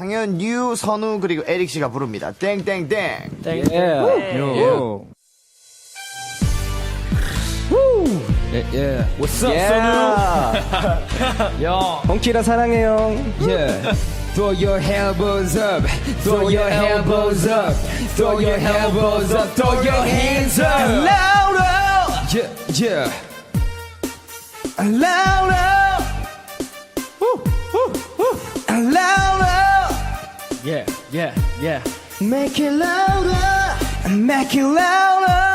상현, 유, 선우 그리고 에릭 씨가 부릅니다. 땡땡땡. Yeah. Yo. Yeah, yeah. What's up, 야, 펑키라 사랑해요. Yeah. Throw your elbows up. Throw your elbows up. Throw your elbows up. Throw your hands up. Louder. Yeah, yeah. Louder. Yeah, yeah, yeah. Make it louder, make it louder.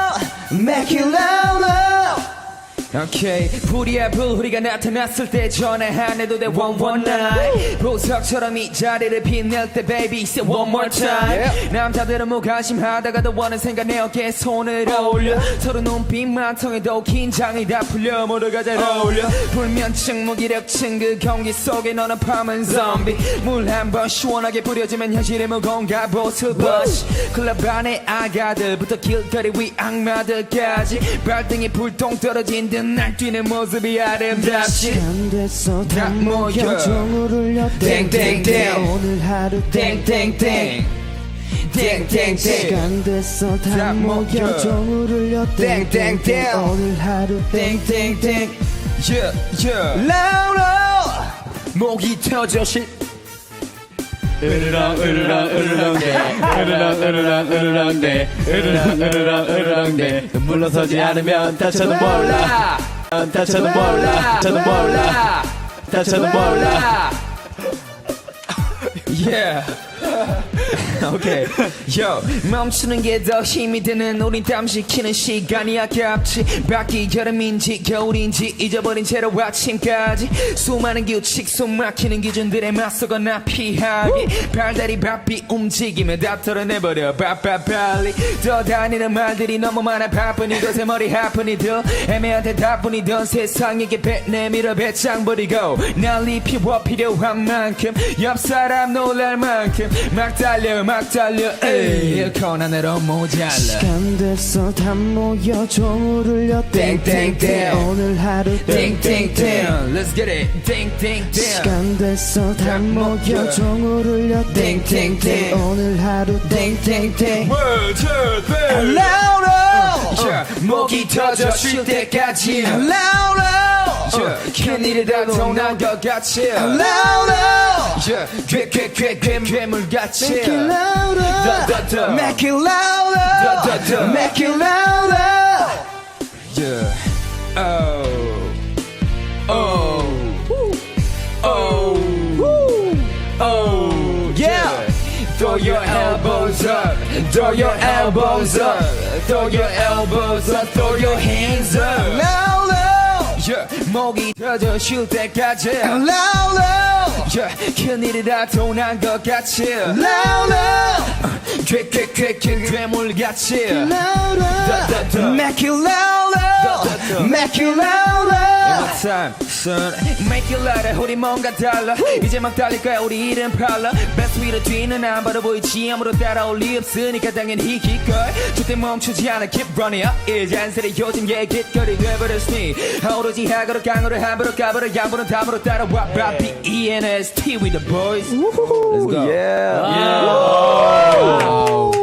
오케이 불이야 불 우리가 나타났을 때 전화 안 해도 돼. One one night. 보석처럼 이 자리를 빛낼 때 baby say one more time. 남자들은 무관심하다가도 원한 생각 내 어깨에 손을 올려. 서로 눈빛만 통해도 긴장이 다 풀려. 모두가 잘 어울려. 불면증 무기력증 그 경기 속에 너는 밤은 좀비 물 한 번 시원하게 뿌려주면 현실의 무공과 보스버시 클럽 안에 아가들부터 길거리 위 악마들까지. 발등에 불똥 떨어진 듯 날뛰는 모습이 아름답지 안 됐어 다다 모여. 종을 울려 땡땡땡. 오늘 하루 땡땡땡 땡땡땡 시간 됐어 다다 모여. 종을 울려 땡땡땡. 오늘 하루 땡땡땡 yeah yeah louder 목이 터져 실 으르렁, 으르렁, 으르렁, 대. 으르렁, 으르렁, 으르렁, 대. 으르렁, 으르렁, 으르렁, 대. 물러서지 않으면 다쳐도 몰라. 다쳐도 몰라. 다쳐도 몰라. 다쳐도 몰라. Yeah. 오케이. Yo, 멈추는 게 더 힘이 드는 우린 땀 식히는 시간이 아깝지. 밖이 여름인지 겨울인지 잊어버린 채로 아침까지 수많은 규칙 숨 막히는 기준들에 맞서고 나 피하기. 발다리 바삐 움직이며 다 털어내버려 바빠 빨리. 떠다니는 말들이 너무 많아 바쁜 이곳에 머리 아픈 이들 애매한 대답뿐이던 세상에게 배 내밀어 배짱 버리고 난리 피워 필요한 만큼 옆 사람 놀랄 만큼 막 달려 막 달려 에이 코난으로 모자라 시간 됐어 다 모여 종을 울려 땡땡땡. 오늘 하루 땡땡땡 Let's get it 땡땡땡 시간 됐어 다다 모여. 종을 울려 땡땡땡. 오늘 하루 땡땡땡 Louder yeah, 목이 터져 쉴 때까지 Louder yeah, 큰일이 다통난 것 같이 Louder yeah, 괴괴괴괴 괴물같이 Make it louder Da, da, da. Make it louder da, da, da. Make it louder Yeah Oh Oh Oh Oh Yeah Throw your elbows up Throw your elbows up Throw your elbows up Throw your hands up Louder Yeah, 목이 터져 쉴 때까지 Louder yeah, 큰일이라 도 난 것 같이 Louder 괴괴괴괴 괴물같이 louder Make it louder Make it louder time, son Make it louder 우리 뭔가 달라. 이제 막 달릴 거야 우리 이름 팔라. Best 위로 뒤는 안 바로 보이지. 아무로 따라올 리 없으니까 당연히 기걸 절대 멈추지 않아 Keep running up. 이 잔소리 요즘 얘기거리 돼버렸으니. 오로지 하거로 강으로 함부로 까불어 양보는 담으로 따라와. B-E-N-S-T with the boys. Let's go. Yeah. 야.